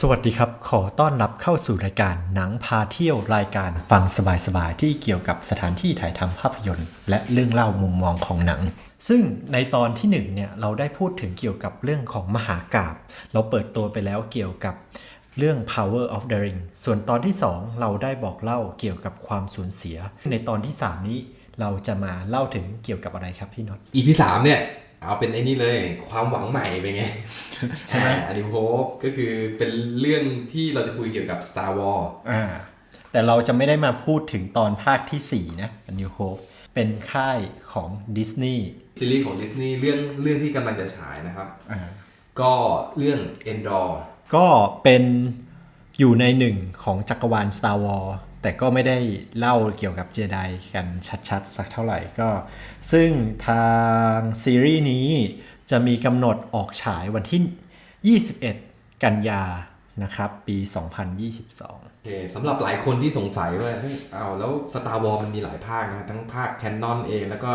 สวัสดีครับ ขอต้อนรับเข้าสู่รายการหนังพาเที่ยวรายการฟังสบายๆ ที่เกี่ยวกับสถานที่ถ่ายทำภาพยนตร์ และเรื่องเล่ามุมมองของหนัง ซึ่งในตอนที่หนึ่งเนี่ย เราได้พูดถึงเกี่ยวกับเรื่องของมหากาบเราเปิดตัวไปแล้วเกี่ยวกับเรื่อง power of the ring ส่วนตอนที่สองเราได้บอกเล่าเกี่ยวกับความสูญเสีย ในตอนที่สามนี้เราจะมาเล่าถึงเกี่ยวกับอะไรครับพี่น็อตอีพีสามเนี่ย เอาเป็นไอ้นี่เลยความหวังใหม่เป็นไงใช่ไหมอันนี้โฮปก็คือเป็นเรื่องที่เราจะคุยเกี่ยวกับ Star Wars อ่าแต่เราจะไม่ได้มาพูดถึงตอนภาคที่ 4 นะ A New Hope เป็นค่ายของดิสนีย์ซีรีส์ของดิสนีย์เรื่องเรื่องที่กำลังจะฉายนะครับอ่าก็เรื่อง Endor ก็เป็นอยู่ในหนึ่งของจักรวาล Star Wars แต่ก็ไม่ได้เล่าเกี่ยวกับเจไดกันชัดๆ สักเท่าไหร่ก็ ซึ่งทางซีรีส์นี้จะมีกำหนดออกฉายวันที่ 21 กันยานะครับ ปี 2022 โอเคสำหรับหลายคนที่สงสัยว่าเฮ้ยเอาแล้ว Star Wars มันมีหลายภาคนะทั้งภาคแคนนอนเองแล้วก็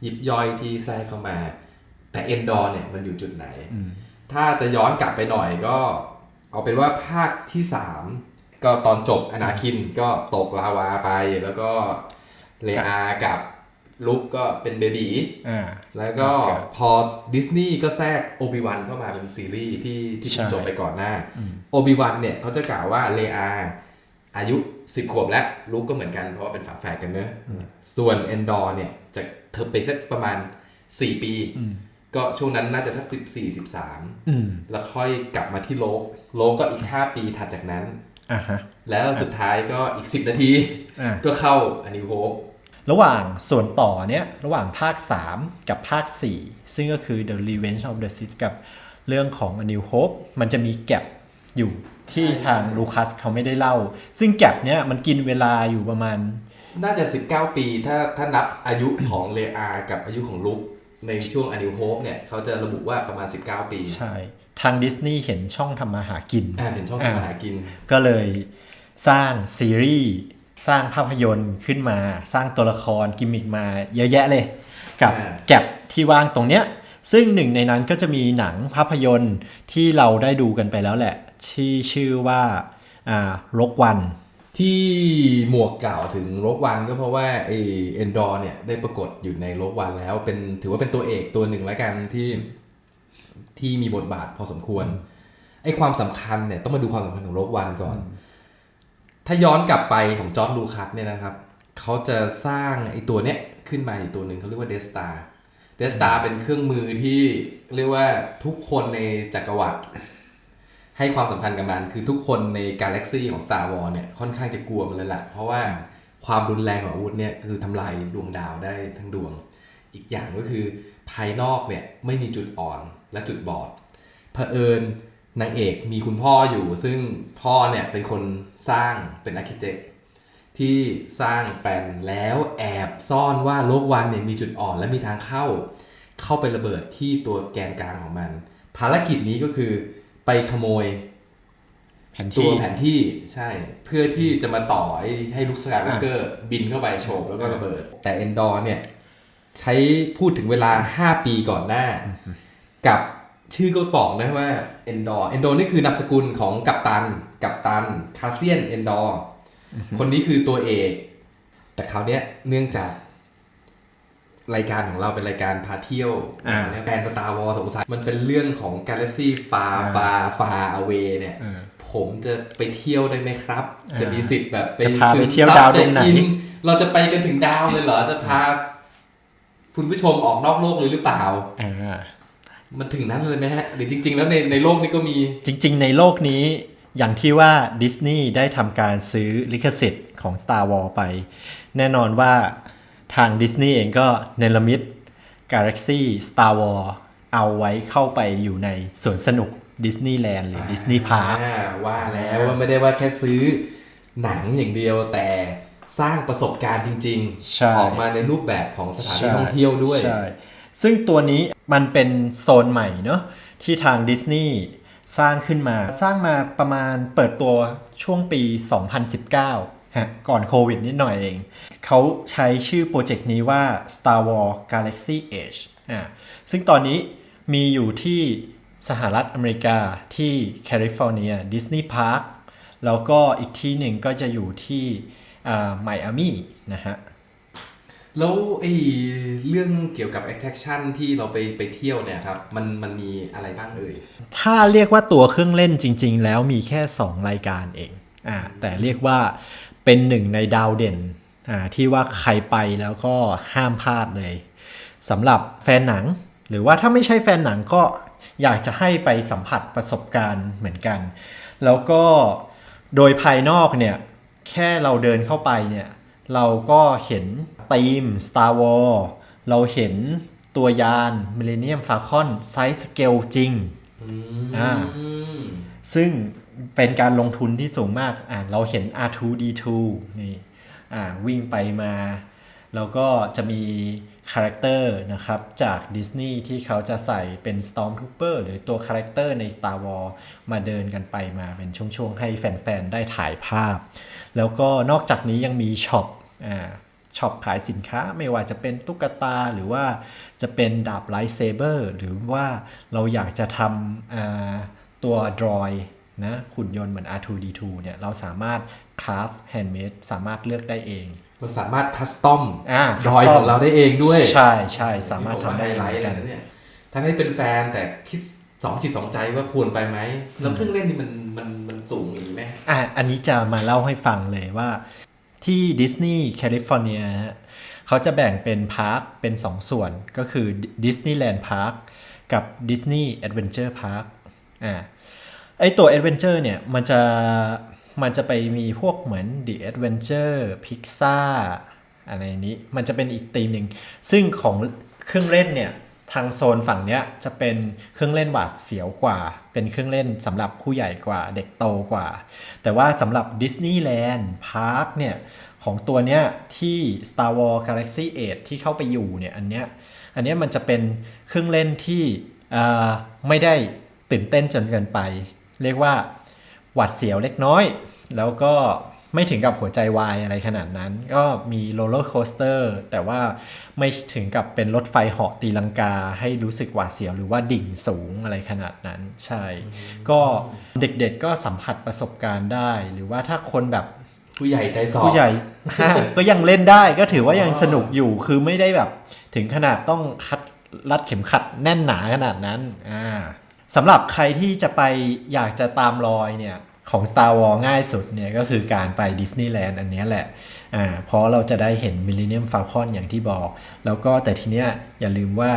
หยิบย่อยที่แทรกเข้ามา แต่ Endor เนี่ยมันอยู่จุดไหน ถ้าจะย้อนกลับไปหน่อยก็ เอาเป็นว่าภาคที่ 3 ก็ตอนจบอนาคินก็ตกลาวาไปแล้วก็เลอากับลุกก็เป็นเบบีอ่าแล้วก็ครับพอดิสนีย์ก็แทรกโอบิวันเข้ามาเป็นซีรีส์ที่ที่เพิ่งใช่จบไปก่อนหน้าโอบิวันเนี่ยเขาจะกล่าวว่าเลอาอายุ10ขวบแล้วลูกก็เหมือนกันเพราะว่าเป็นฝาแฝดกันเนอะส่วนเอนดอร์เนี่ยจะเธอไปสักประมาณ4ปี ก็ช่วงนั้นน่าจะทักสิบสี่สิบสามอืมแล้วค่อยกลับมาที่โลกโลกก็อีก5ปีถัดจากนั้นอ่าฮะ แล้วสุดท้ายก็อีก 10 นาทีอ่าก็เข้าอนิโวระหว่างส่วนต่อเนี้ยระหว่างภาค 3 กับภาค 4 ซึ่งก็คือ The Revenge of the Sith กับเรื่องของ A New Hope มันจะมีแกลบอยู่ที่ทางลูคัสเขาไม่ได้เล่า ซึ่งแกลบเนี้ยมันกินเวลาอยู่ประมาณ น่าจะ 19 ปีถ้าถ้านับอายุของเลอากับอายุของลุกในช่วงอนิโ o ปเนี่ยเขาจะระบุว่าประมาณ 19 ปี ใช่ ทางดิสนีย์เห็นช่องทำมาหากินอ่าเป็นช่องทำมาหากิน ก็เลยสร้างซีรีส์สร้างภาพยนตร์ขึ้นมาสร้างตัวละครกิมมิกมาเยอะแยะเลย กับอ่าแก็บที่ว่างตรงเนี้ยซึ่งหนึ่งในนั้นก็จะมีหนังภาพยนตร์ที่เราได้ดูกันไปแล้วแหละที่ชื่อว่าอ่ารกวัน ที่หมวกกล่าวถึงโลกวันก็เพราะว่าไอเอนดอร์เนี่ยได้ปรากฏอยู่ในโลกวันแล้วเป็นถือว่าเป็นตัวเอกตัวหนึ่งแล้วกันที่ ที่มีบทบาทพอสมควรไอความสำคัญเนี่ยต้องมาดูความสำคัญของโลกวันก่อน ถ้าย้อนกลับไปของจอร์ดลูคัสเนี่ยนะครับเขาจะสร้างไอตัวเนี้ยขึ้นมาอีกตัวหนึ่งเขาเรียกว่าเดสตาเดสตาเป็นเครื่องมือที่เรียกว่าทุกคนในจักรวรรดิให้ความสำคัญกับมัน คือทุกคนในกาแล็กซีของ Star Wars เนี่ยค่อนข้างจะกลัวมันเลยแหละเพราะว่าความรุนแรงของอาวุธเนี่ยคือทำลายดวงดาวได้ทั้งดวง อีกอย่างก็คือ ภายนอกเนี่ยไม่มีจุดอ่อนและจุดบอดเผอิญนางเอกมีคุณพ่ออยู่ ซึ่งพ่อเนี่ยเป็นคนสร้างเป็นอาร์เคเต็กที่สร้างแปลนแล้วแอบซ่อนว่าโลกวันเนี่ยมีจุดอ่อนและมีทางเข้า เข้าไประเบิดที่ตัวแกนกลางของมัน ภารกิจนี้ก็คือไปขโมยแผนตัวที่แผนที่ใช่ เพื่อที่จะมาต่อให้ให้ลุคสกายวอล์กเกอร์บินเข้าไปโฉบแล้วก็ระเบิด แต่เอนดอร์เนี่ย ใช้พูดถึงเวลา 5 ปีก่อนหน้า กับชื่อก็บอกนะว่าเอนดอร์เอนดอร์นี่คือนามสกุลของกัปตัน กัปตันคาเซียนเอนดอร์คนนี้คือตัวเอก แต่คราวเนี้ยเนื่องจากรายการของเราเป็นรายการพาเที่ยวอ่าแฟนสตาร์วอลสงสัยมันเป็นเรื่องของกาแล็กซี่ฟาอ่าฟาฟาอเวเนี่ยเออผมจะไปเที่ยวได้ไหมครับอ่าจะมีสิทธิ์แบบไปจะพาไปซึมเที่ยวซับดาวดวงไหนจะอิเราจะไปกันถึงดาวเลยเหรอจะพา คุณผู้ชมออกนอกโลกเลยหรือเปล่าอ่ามันถึงนั้นเลยไหมฮะ หรือจริง ๆ แล้วในในโลกนี้ก็มีจริง ๆ ในโลกนี้อย่างที่ว่าดิสนีย์ได้ทำการซื้อลิขสิทธิ์ของ Star Wars ไป แน่นอนว่าทางดิสนีย์เองก็เนรมิต Galaxy Star Wars เอาไว้เข้าไปอยู่ในสวนสนุกดิสนีย์แลนด์หรือดิสนีย์พาร์คอ่าว่าแล้วว่าไม่ได้ว่าแค่ซื้อหนังอย่างเดียวแต่ สร้างประสบการณ์จริงใช่ออกมาในรูปแบบของสถานที่ท่องเที่ยวด้วยใช่ซึ่งตัวนี้มันเป็นโซนใหม่เนอะที่ทางดิสนีย์สร้างขึ้นมา สร้างมาประมาณเปิดตัวช่วงปี 2019 ฮะ ก่อนโควิดนิดหน่อยเอง เขาใช้ชื่อโปรเจกต์นี้ว่า Star Wars Galaxy Edge อ่าซึ่งตอนนี้มีอยู่ที่สหรัฐอเมริกาที่แคลิฟอร์เนียดิสนีย์พาร์คแล้วก็อีกที่หนึ่งก็จะอยู่ที่ ไมอามี่นะฮะแล้วไอ้เรื่องเกี่ยวกับ attraction ที่เราไปไปเที่ยวเนี่ยครับ มันมันมีอะไรบ้างเอ่ย ถ้าเรียกว่าตัวเครื่องเล่นจริง ๆ แล้วมีแค่ 2 รายการเองอ่าแต่เรียกว่าเป็นหนึ่งในดาวเด่นอ่าที่ว่าใครไปแล้วก็ห้ามพลาดเลยสำหรับแฟนหนัง หรือว่าถ้าไม่ใช่แฟนหนังก็อยากจะให้ไปสัมผัสประสบการณ์เหมือนกัน แล้วก็โดยภายนอกเนี่ย แค่เราเดินเข้าไปเนี่ย เราก็เห็นธีม Star Wars เราเห็นตัวยาน Millennium Falcon ไซส์สเกลจริงอ่าอืมซึ่งเป็นการลงทุนที่สูงมากอ่าเราเห็น R2D2 นี่อ่าวิ่งไปมา แล้วก็จะมี คาแรคเตอร์นะครับจากดิสนีย์ที่เขาจะใส่เป็น Stormtrooper หรือตัวคาแรคเตอร์ใน Star Wars มาเดินกันไปมาเป็นช่วงๆ ให้แฟนๆ ได้ถ่ายภาพ แล้วก็นอกจากนี้ยังมีช็อปอ่าช็อปขายสินค้าไม่ว่าจะเป็นตุ๊กตาหรือว่าจะเป็นดาบไลท์เซเบอร์หรือว่าเราอยากจะทำอ่าตัวดรอยนะหุ่นยนต์เหมือน R2D2 เนี่ยเราสามารถคราฟแฮนด์เมดสามารถเลือกได้เอง เราสามารถคัสตอมอ่ารอย custom ของเราได้เองด้วย ใช่ใช่สามารถทำได้ไฮเหไลมือท์นเลกัยนนะเนี่ยทั้งที่เป็นแฟนแต่คิดสองจิตสองใจว่าควรไปไหมแล้วเครื่องเล่นนี่มันมันมันสูงอย่างนี้ไหมอะอันนี้จะมาเล่าให้ฟังเลยว่า ที่ดิสนีย์แคลิฟอร์เนียฮะเขาจะแบ่งเป็นพาร์คเป็น2ส่วนก็คือดิสนีย์แลนด์พาร์คกับดิสนีย์แอดเวนเจอร์พาร์คอ่าไอตัวแอดเวนเจอร์เนี่ยมันจะ มันจะไปมีพวกเหมือน The Adventure Pixar อะไรนี้ มันจะเป็นอีกธีมหนึ่ง ซึ่งของเครื่องเล่นเนี่ยทางโซนฝั่งเนี้ยจะเป็นเครื่องเล่นหวาดเสียวกว่า เป็นเครื่องเล่นสำหรับผู้ใหญ่กว่าเด็กโตกว่า แต่ว่าสำหรับดิสนีย์แลนด์พาร์คเนี่ยของตัวเนี้ยที่ Star Wars Galaxy 8 ที่เข้าไปอยู่เนี่ยอันเนี้ยอันเนี้ยมันจะเป็นเครื่องเล่นที่อ่าไม่ได้ตื่นเต้นจนเกินไป เรียกว่า หวาดเสียวเล็กน้อย แล้วก็ไม่ถึงกับหัวใจวายอะไรขนาดนั้น ก็มีโรลเลอร์โคสเตอร์แต่ว่าไม่ถึงกับเป็นรถไฟเหาะตีลังกา ให้รู้สึกหวาดเสียวหรือว่าดิ่งสูงอะไรขนาดนั้น ใช่ ก็เด็กๆก็สัมผัสประสบการณ์ได้ หรือว่าถ้าคนแบบผู้ใหญ่ใจสอบผู้ใหญ่ห้าก็ยังเล่นได้ก็ถือว่ายังสนุกอยู่คือไม่ได้แบบ ถึงขนาดต้องคัดรัดเข็มขัดแน่นหนาขนาดนั้น อ่า สำหรับใครที่จะไปอยากจะตามรอยเนี่ยของ Star Wars ง่ายสุดเนี่ยก็คือการไปดิสนีย์แลนด์อันนี้แหละอ่าเพราะเราจะได้เห็น Millennium Falcon อย่างที่บอก แล้วก็แต่ทีเนี้ยอย่าลืมว่า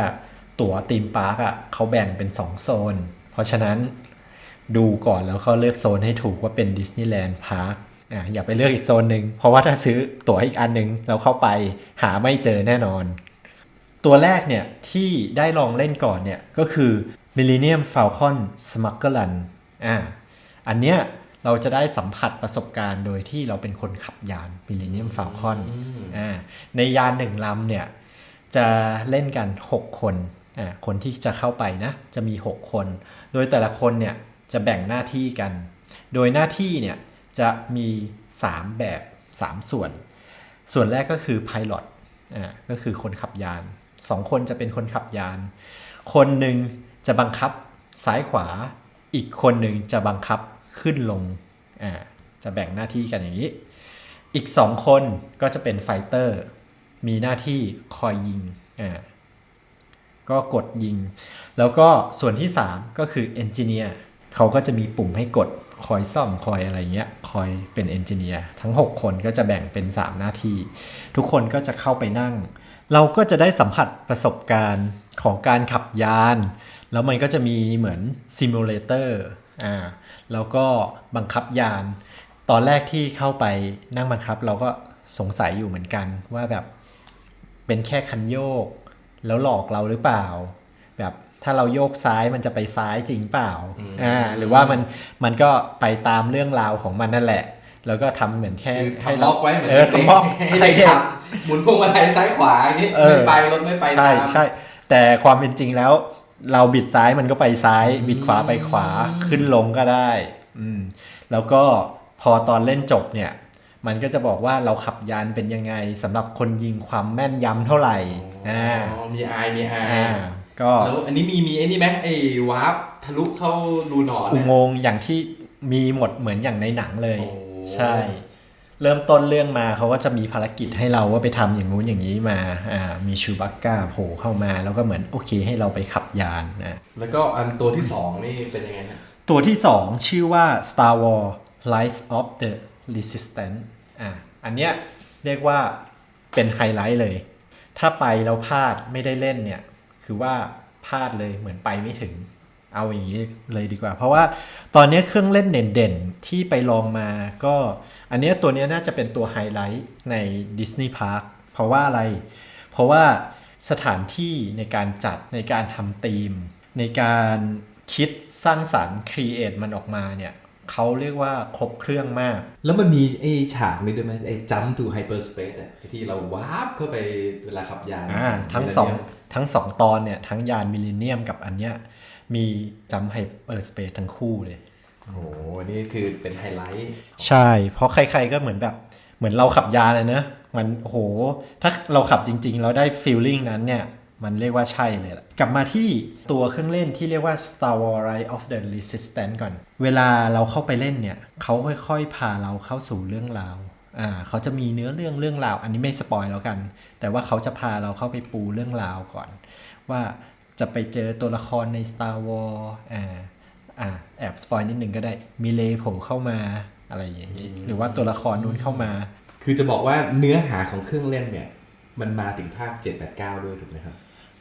ตั๋วธีมพาร์คอะเขาแบ่งเป็น 2 โซน เพราะฉะนั้นดูก่อนแล้วก็เลือกโซนให้ถูกว่าเป็นดิสนีย์แลนด์พาร์คอะอย่าไปเลือกอีกโซนหนึ่งเพราะว่าถ้าซื้อตั๋วอีกอันหนึ่งเราเข้าไปหาไม่เจอแน่นอน ตัวแรกเนี่ยที่ได้ลองเล่นก่อนเนี่ยก็คือ Millennium Falcon Smuggler Run อ่าอันเนี้ยเราจะได้สัมผัสประสบการณ์โดยที่เราเป็นคนขับยาน Millennium Falcon อ่าในยานหนึ่งลำเนี่ยจะเล่นกัน 6 คนอ่าคนที่จะเข้าไปนะ จะมี 6 คน โดยแต่ละคนเนี่ยจะแบ่งหน้าที่กัน โดยหน้าที่เนี่ยจะมี 3 แบบ 3 ส่วน ส่วนแรกก็คือ Pilot อ่าก็คือคนขับยาน 2 คนจะเป็นคนขับยาน คนหนึ่ง จะบังคับซ้ายขวา อีกคนหนึ่งจะบังคับขึ้นลง อ่า จะแบ่งหน้าที่กันอย่างนี้ อีก2คนก็จะเป็นไฟเตอร์ มีหน้าที่คอยยิง อ่า ก็กดยิง แล้วก็ส่วนที่3ก็คือเอนจิเนียร์เขาก็จะมีปุ่มให้กดคอยซ่อมคอยอะไรเงี้ย คอยเป็นเอนจิเนียร์ทั้ง 6 คนก็จะแบ่งเป็น 3 หน้าที่ ทุกคนก็จะเข้าไปนั่ง เราก็จะได้สัมผัสประสบการณ์ของการขับยาน แล้วมันก็จะมีเหมือนซิมูเลเตอร์อ่าแล้วก็บังคับยาน ตอนแรกที่เข้าไปนั่งบังคับ เราก็สงสัยอยู่เหมือนกันว่าแบบเป็นแค่คันโยก แล้วหลอกเราหรือเปล่า แบบถ้าเราโยกซ้ายมันจะไปซ้ายจริงเปล่าอ่าหรือว่ามันมันก็ไปตามเรื่องราวของมันนั่นแหละ แล้วก็ทำเหมือนแค่คือให้ทำเราล็อกไว้เหมือนเออเด็กทำล็อกให้ให้เด็กเด็ขักบหมุนพวงมาลัยซ้ายขวาอย่างนี้เออไม่ไปรถไม่ไปใช่ตามใช่แต่ความเป็นจริงแล้ว เราบิดซ้ายมันก็ไปซ้าย บิดขวาไปขวาขึ้นลงก็ได้ อืม แล้วก็พอตอนเล่นจบเนี่ย มันก็จะบอกว่าเราขับยานเป็นยังไงสำหรับคนยิงความแม่นยำเท่าไหร่อ่าอ๋อมีไอมีไออ่าก็แล้วอันนี้มีมีไอ้นี่ไหมไอ้วาร์ปไททะลุเข้ารูหนอนอุเนี่ยโมงค์อย่างที่มีหมดเหมือนอย่างในหนังเลยโอ้ใช่ เริ่มต้นเรื่องมาเขาก็จะมีภารกิจให้เราว่าไปทำอย่างนู้นอย่างนี้มาอ่ามีชูบักก้าโผล่เข้ามา แล้วก็เหมือนโอเคให้เราไปขับยานนะแล้วก็อันตัวที่สองนี่เป็นยังไงฮะตัวที่สองชื่อว่า Star Wars Rise of the Resistance อะอันเนี้ยเรียกว่าเป็นไฮไลท์เลย ถ้าไปแล้วพลาดไม่ได้เล่นเนี่ย คือว่าพลาดเลยเหมือนไปไม่ถึง เอาอย่างนี้เลยดีกว่า เพราะว่าตอนนี้เครื่องเล่นเด่นๆ ที่ไปลองมาก็ อันเนี้ยตัวเนี้ยน่าจะเป็นตัวไฮไลท์ใน Disney Park เพราะว่าอะไร เพราะว่าสถานที่ในการจัดในการทำธีม ในการคิดสร้างสรรค์ครีเอทมันออกมาเนี่ยเขาเรียกว่าครบเครื่องมาก แล้วมันมีไอ้ฉากนี้ด้วยไหมไอ้ jump to hyperspace อะไอ้ที่เราวาร์ปเข้าไปเวลาขับยานอ่าทั้งสองทั้งสองตอนเนี่ย ทั้งยานมิลเลนเนียมกับอันเนี้ย มีจัมไฮเปอร์สเปซทั้งคู่เลยโอ้โหนี่คือเป็นไฮไลท์ ใช่ เพราะใครๆก็เหมือนแบบ เหมือนเราขับยานเลยเนอะมันโอ้โหถ้าเราขับจริงๆ เราได้ฟีลลิ่งนั้นเนี่ย มันเรียกว่าใช่เลยล่ะกลับมาที่ตัวเครื่องเล่นที่เรียกว่า Star Wars Rise of the Resistance ก่อน เวลาเราเข้าไปเล่นเนี่ย เขาค่อยๆ พาเราเข้าสู่เรื่องราว อ่า เขาจะมีเนื้อเรื่องเรื่องราว อันนี้ไม่สปอยแล้วกัน แต่ว่าเขาจะพาเราเข้าไปปูเรื่องราวก่อน ว่า จะไปเจอตัวละครใน Star Wars อ่าอ่าแอบสปอยนิดนึงก็ได้มีเลโผล่เข้ามาอะไรอย่างนี้หรือว่าตัวละครนู้นเข้ามา คือจะบอกว่าเนื้อหาของเครื่องเล่นเนี่ย มันมาถึงภาค 789 ด้วยถูกไหมครับ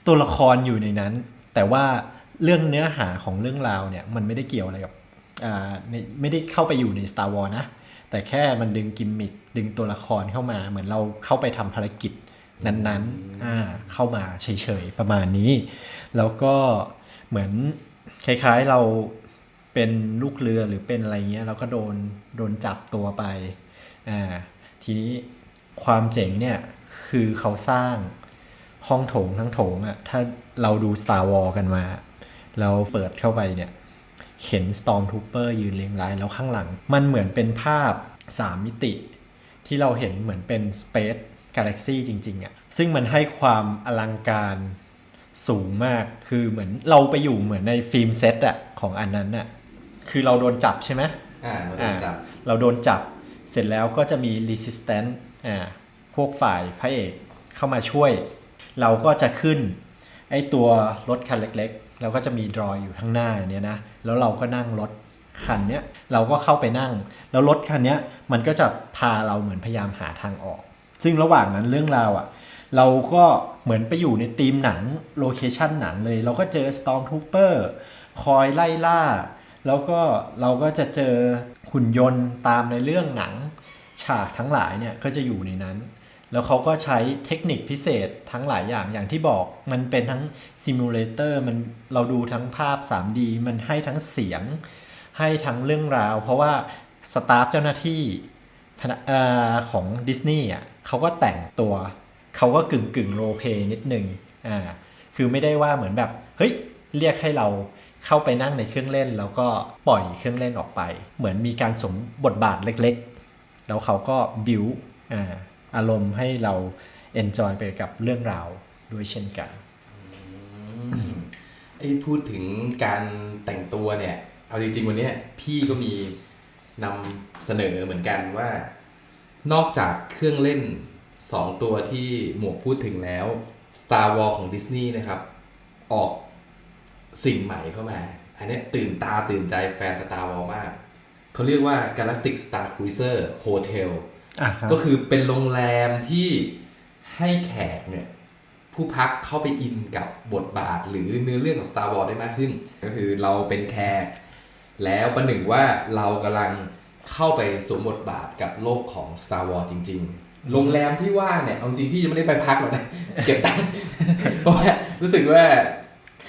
ตัวละครอยู่ในนั้น แต่ว่าเรื่องเนื้อหาของเรื่องราวเนี่ย มันไม่ได้เกี่ยวอะไรกับอ่าในไม่ได้เข้าไปอยู่ใน Star Wars นะ แต่แค่มันดึงกิมมิคดึงตัวละครเข้ามา เหมือนเราเข้าไปทำภารกิจ นั้นๆอ่าเข้ามาเฉยๆประมาณนี้ แล้วก็เหมือนคล้ายๆเราเป็นลูกเรือหรือเป็นอะไรเงี้ยเราก็โดนโดนจับตัวไปอ่าทีนี้ความเจ๋งเนี่ยคือเขาสร้างห้องโถงทั้งโถงอะ่ะถ้าเราดู Star Wars กันมา เราเปิดเข้าไปเนี่ยเห็น Stormtrooper ยืนเรียงรายแล้วข้างหลัง มันเหมือนเป็นภาพ 3 มิติ ที่เราเห็นเหมือนเป็น Space Galaxy จริงๆอะ่ะซึ่งมันให้ความอลังการสูงมากคือเหมือนเราไปอยู่เหมือนในฟิล์มเซตอะของอันนั้นอะคือเราโดนจับใช่ไหมอ่าเราโดนจับอ่าเราโดนจับเสร็จแล้วก็จะมี resistance อ่าพวกฝ่ายพระเอกเข้ามาช่วย เราก็จะขึ้นไอตัวรถคันเล็กๆ เราก็จะมีดรอยอยู่ข้างหน้าเนี้ยนะแล้วเราก็นั่งรถคันเนี้ยเราก็เข้าไปนั่ง แล้วรถคันเนี้ยมันก็จะพาเราเหมือนพยายามหาทางออก ซึ่งระหว่างนั้นเรื่องราวอะ่ะเราก็เหมือนไปอยู่ในธีมหนังโลเคชันหนังเลย เราก็เจอ Stormtrooper คอยไล่ล่า แล้วก็เราก็จะเจอหุ่นยนต์ตามในเรื่องหนังฉากทั้งหลายเนี่ยก็จะอยู่ในนั้น แล้วเขาก็ใช้เทคนิคพิเศษทั้งหลายอย่างอย่างที่บอก มันเป็นทั้งซิมูเลเตอร์มันเราดูทั้งภาพ 3D มันให้ทั้งเสียง ให้ทั้งเรื่องราว เพราะว่าสตาฟเจ้าหน้าที่ของดิสนีย์อะ เขาก็แต่งตัว เขาก็กึ่งกึ่งโรเพนิดนึงอ่าคือไม่ได้ว่าเหมือนแบบเฮ้ยเรียกให้เราเข้าไปนั่งในเครื่องเล่น แล้วก็ปล่อยเครื่องเล่นออกไป เหมือนมีการสมบทบาทเล็กๆ แล้วเขาก็บิวอ่าอารมณ์ให้เราเอนจอยไปกับเรื่องราวด้วยเช่นกันไอ้พูดถึงการแต่งตัวเนี่ย เอาจริงๆวันนี้พี่ก็มีนำเสนอเหมือนกันว่า นอกจากเครื่องเล่น 2 ตัวที่หมวกพูดถึงแล้ว Star Wars ของดิสนีย์นะครับ ออกสิ่งใหม่เข้ามา อันเนี้ยตื่นตาตื่นใจแฟน Star Wars มาก เขาเรียกว่า Galactic Star Cruiser Hotel อ่าฮะก็คือเป็นโรงแรมที่ให้แขกเนี่ยผู้พักเข้าไปอินกับบทบาทหรือเนื้อเรื่องของ Star Wars ได้มากขึ้น ก็คือเราเป็นแขก แล้วประหนึ่งว่าเรากำลัง เข้าไปสวมบทบาทกับโลกของ Star Wars จริง ๆ โรงแรมที่ว่าเนี่ยเอาจริงพี่ยังไม่ได้ไปพักหรอกนะเก็บตังค์เพราะว่ารู้สึกว่า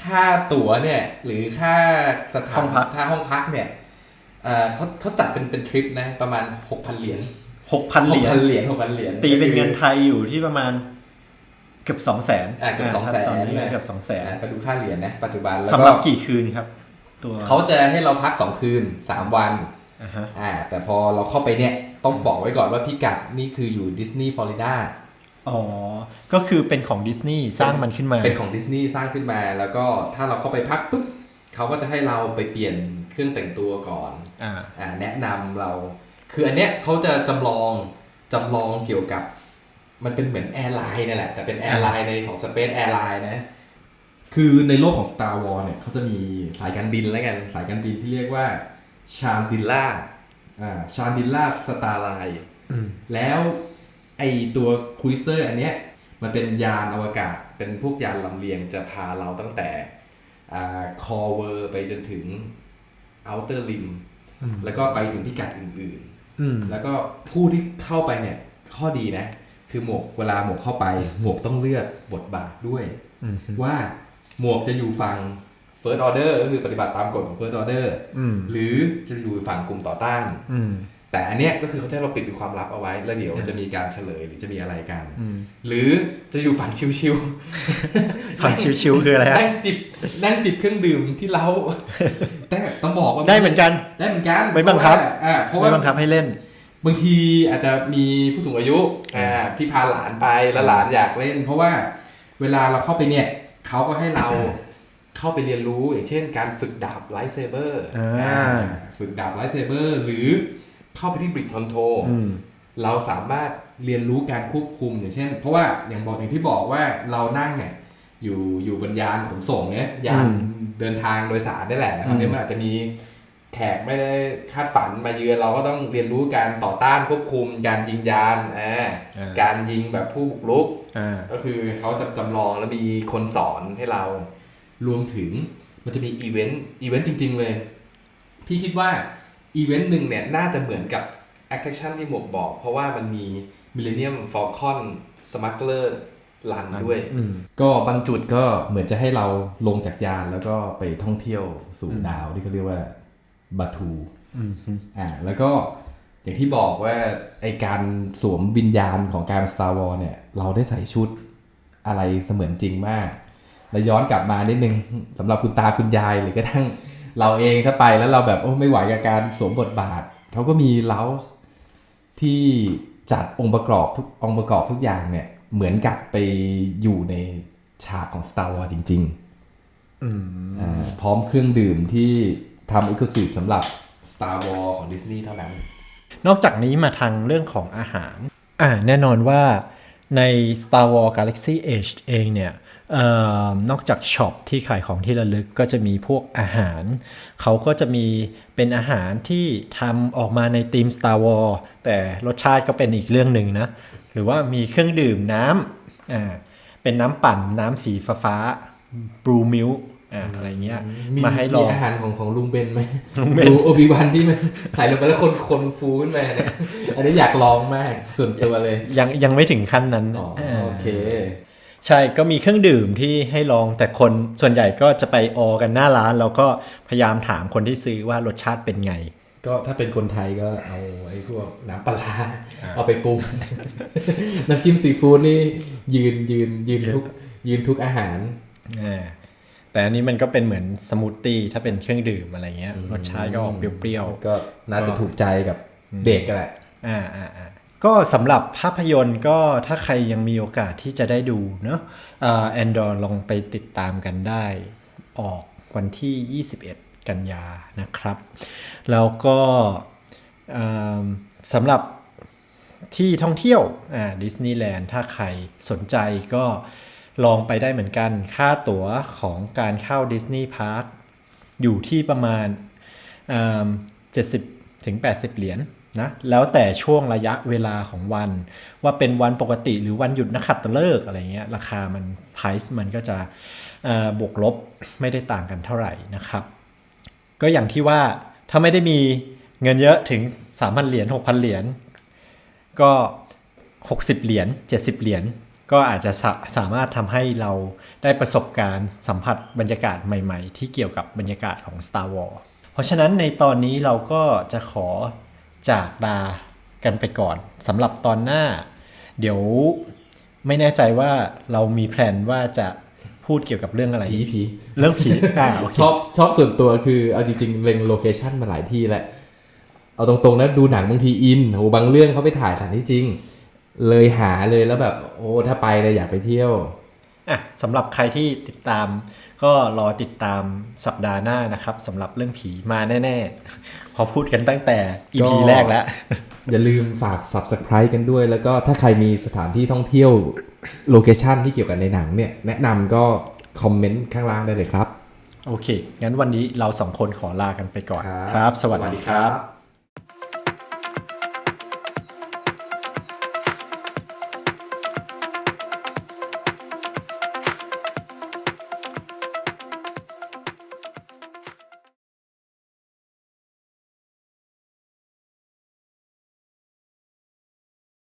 ค่าตั๋วเนี่ยหรือค่าสถาห้นองพักค่าห้องพักเนี่ยเอ่อเขาเขาจัดเป็นเป็นทริปนะประมาณ6,000เหรียญหกพันเหรียญ6,000เหรียญ6,000เหรียญตีเป็นเงินไทยอยู่ที่ประมาณเกือบสองแสนอ่าเกือบ200,000ตอนนี้เกือบสองแสนนะก็ดูค่าเหรียญนะปัจจุบันแล้วสำหรับก็กี่คืนครับ ตัวเขาจะให้เราพัก2คืน3วันอ่าฮะ อ่าแต่พอเราเข้าไปเนี่ยต้องบอกไว้ก่อนว่าพิกัดนี่คืออยู่ดิสนีย์ฟลอริดาอ๋อ ก็คือเป็นของดิสนีย์สร้างมันขึ้นมา เป็นของดิสนีย์สร้างขึ้นมา แล้วก็ถ้าเราเข้าไปพักปุ๊บเขาก็จะให้เราไปเปลี่ยนเครื่องแต่งตัวก่อนอ่าอ่าแนะนำเรา คืออันเนี้ยเขาจะจำลองจำลองเกี่ยวกับ มันเป็นเหมือนแอร์ไลน์นี่แหละ แต่เป็นแอร์ไลน์ในของ Space Airline นะ คือในโลกของ Star Wars เนี่ยเขาจะมีสายการบินแล้วกัน สายการบินที่เรียกว่า ชานดิลล่าอ่าชานดิลล่าสตาร์ไลน์แล้วไอตัวครูเซอร์อันเนี้ยมันเป็นยานอวกาศ เป็นพวกยานลำเลียงจะพาเราตั้งแต่อ่าคอเวอร์ไปจนถึง outer rim แล้วก็ไปถึงพิกัดอื่นอืมๆแล้วก็ผู้ที่เข้าไปเนี่ยข้อดีนะ คือหมวกเวลาหมวกเข้าไป หมวกต้องเลือกบทบาทด้วยอืมว่าหมวกจะอยู่ฝั่ง first order ก็คือปฏิบัติตามกฎของ first order อืมหรือจะอยู่ฝั่งกลุ่มต่อต้านอืมแต่อันเนี้ยก็คือเขาจะให้เราปิดเป็นความลับเอาไว้ แล้วเดี๋ยวจะมีการเฉลยหรือจะมีอะไรกันอืมหรือจะอยู่ฝั่งชิวฝั่งชิวๆคืออะไรๆฮะนั่งจิบนั่งจิบเครื่องดื่มที่เราแต่ต้องบอกว่าได้เหมือนกัน ได้เหมือนกันไม่บังคับเพราะว่าอ่าเพราะไม่ว่าบังคับให้เล่น บางทีอาจจะมีผู้สูงอายุอ่าที่พาหลานไปแล้วหลานอยากเล่น เพราะว่าเวลาเราเข้าไปเนี่ยเขาก็ให้เรา เข้าไปเรียนรู้อย่างเช่น การฝึกดาบไลท์เซเบอร์อ่าฝึกดาบไลท์เซเบอร์หรือเข้าไปที่บริดคอนโทรอืมเราสามารถเรียนรู้การควบคุมอย่างเช่น เพราะว่าอย่างบอกอย่างที่บอกว่าเรานั่งเนี่ยอยู่อยู่บนยานขนส่งเนี่ยยานอืมเดินทางโดยสารนี่แหละนะครับอืมเนี่ยมันอาจจะมีแขกไม่ได้คาดฝันมาเยือนเราก็ต้องเรียนรู้การต่อต้านควบคุม การยิงยานอ่าอ่าการยิงแบบผู้บุกรุกอ่าก็คือเขาจะจำลองแล้วมีคนสอนให้เรา รวมถึงมันจะมีอีเวนต์อีเวนต์จริง ๆ เลย พี่คิดว่าอีเวนต์หนึ่งเนี่ยน่าจะเหมือนกับ attraction ที่หมวกบอก เพราะว่ามันมี Millennium Falcon Smuggler Run ด้วยอืมก็บางจุดก็เหมือนจะให้เราลงจากยานแล้วก็ไปท่องเที่ยวสู่ดาวที่เขาเรียกว่าบาทูอืมอ่าแล้วก็อย่างที่บอกว่าไอการสวมวิญญาณของการ Star Wars เนี่ย เราได้ใส่ชุดอะไรเสมือนจริงมาก แล้วย้อนกลับมานิดนึงสำหรับคุณตาคุณยายหรือกระทั่งเราเองถ้าไปแล้วเราแบบโอ้ไม่ไหวกับการสวมบทบาทเขาก็มีเล้าที่จัดองค์ประกอบทุกองค์ประกอบทุกอย่างเนี่ย เหมือนกับไปอยู่ในฉากของ Star Wars จริงๆอืมอ่าพร้อมเครื่องดื่มที่ทำ Exclusive สำหรับ Star Wars ของดิสนีย์เท่านั้น นอกจากนี้มาทางเรื่องของอาหาร อ่าแน่นอนว่าใน Star Wars Galaxy Edge เองเนี่ยเออ นอกจากช็อปที่ขายของที่ระลึกก็จะมีพวกอาหาร เขาก็จะมีเป็นอาหารที่ทำออกมาในธีม Star Wars แต่รสชาติก็เป็นอีกเรื่องหนึ่งนะ หรือว่ามีเครื่องดื่มน้ำอ่าเป็นน้ำปั่นน้ำสีฟ้าๆ Blue Milk อ่าอะไรเงี้ยมีมาให้ลมีองอาหารของของลุงเบนไหมดูโอบิวันที่มันใส่ลงไปแล้วคนคนฟูขึ้นมาเนี่ยอันนี้อยากลองมากส่วนตัวเลย ยังยังไม่ถึงขั้นนั้นอ๋ออ่าโอเค ใช่ก็มีเครื่องดื่มที่ให้ลองแต่คนส่วนใหญ่ก็จะไปออกันหน้าร้าน แล้วก็พยายามถามคนที่ซื้อว่ารสชาติเป็นไง ก็ถ้าเป็นคนไทยก็เอาไอ้พวกน้ำปลาร้าเอาไปปรุงน้ำจิ้มซีฟู้ดนี่ยืนยืนยืนทุกยืนทุกอาหารอ่าแต่อันนี้มันก็เป็นเหมือนสมูทตี้ถ้าเป็นเครื่องดื่มอะไรเงี้ยรสชาติก็ออกเปรี้ยวก็น่าจะถูกใจกับเบรกกันแหละๆอ่าอ่าอ่า ก็สำหรับภาพยนตร์ก็ถ้าใครยังมีโอกาสที่จะได้ดูเนอะแอนดอร์ลองไปติดตามกันได้ออกวันที่ 21 กันยานะครับ แล้วก็สำหรับที่ท่องเที่ยวดิสนีย์แลนด์ถ้าใครสนใจก็ลองไปได้เหมือนกัน ค่าตั๋วของการเข้าดิสนีย์พาร์คอยู่ที่ประมาณเจ็ดสิบถึง80 เหรียญ นะแล้วแต่ช่วงระยะเวลาของวัน ว่าเป็นวันปกติหรือวันหยุดนักขัตฤกษ์อะไรเงี้ยราคามัน price มันก็จะบวกลบไม่ได้ต่างกันเท่าไหร่นะครับ ก็อย่างที่ว่าถ้าไม่ได้มีเงินเยอะถึง 3,000 เหรียญ6,000 เหรียญก็ 60 เหรียญ70 เหรียญก็อาจจะสาสามารถทำให้เราได้ประสบการณ์สัมผัสบรรยากาศใหม่ ๆ ที่เกี่ยวกับบรรยากาศของ Star Wars เพราะฉะนั้นในตอนนี้เราก็จะขอ จากลากันไปก่อนสำหรับตอนหน้า เดี๋ยวไม่แน่ใจว่าเรามีแผนว่าจะพูดเกี่ยวกับเรื่องอะไรผีผีเรื่องผีอ่าโอเคชอบชอบส่วนตัวคือเอาจริงๆเล็งโลเคชันมาหลายที่แหละเอาตรงๆนะดูหนังบางทีอินโหบางเรื่องเขาไปถ่ายสถานที่จริง เลยหาเลยแล้วแบบ โอ้ถ้าไปเลยอยากไปเที่ยวอะสำหรับใครที่ติดตาม ก็รอติดตามสัปดาห์หน้านะครับสำหรับเรื่องผีมาแน่ๆ พอพูดกันตั้งแต่ EP ก็แรกแล้ว อย่าลืมฝาก subscribe กันด้วย แล้วก็ถ้าใครมีสถานที่ท่องเที่ยวโลเคชันที่เกี่ยวกับในหนังเนี่ย แนะนำก็คอมเมนต์ข้างล่างได้เลยครับ โอเค งั้นวันนี้เราสองคนขอลากันไปก่อนครับ สวัสดีครับ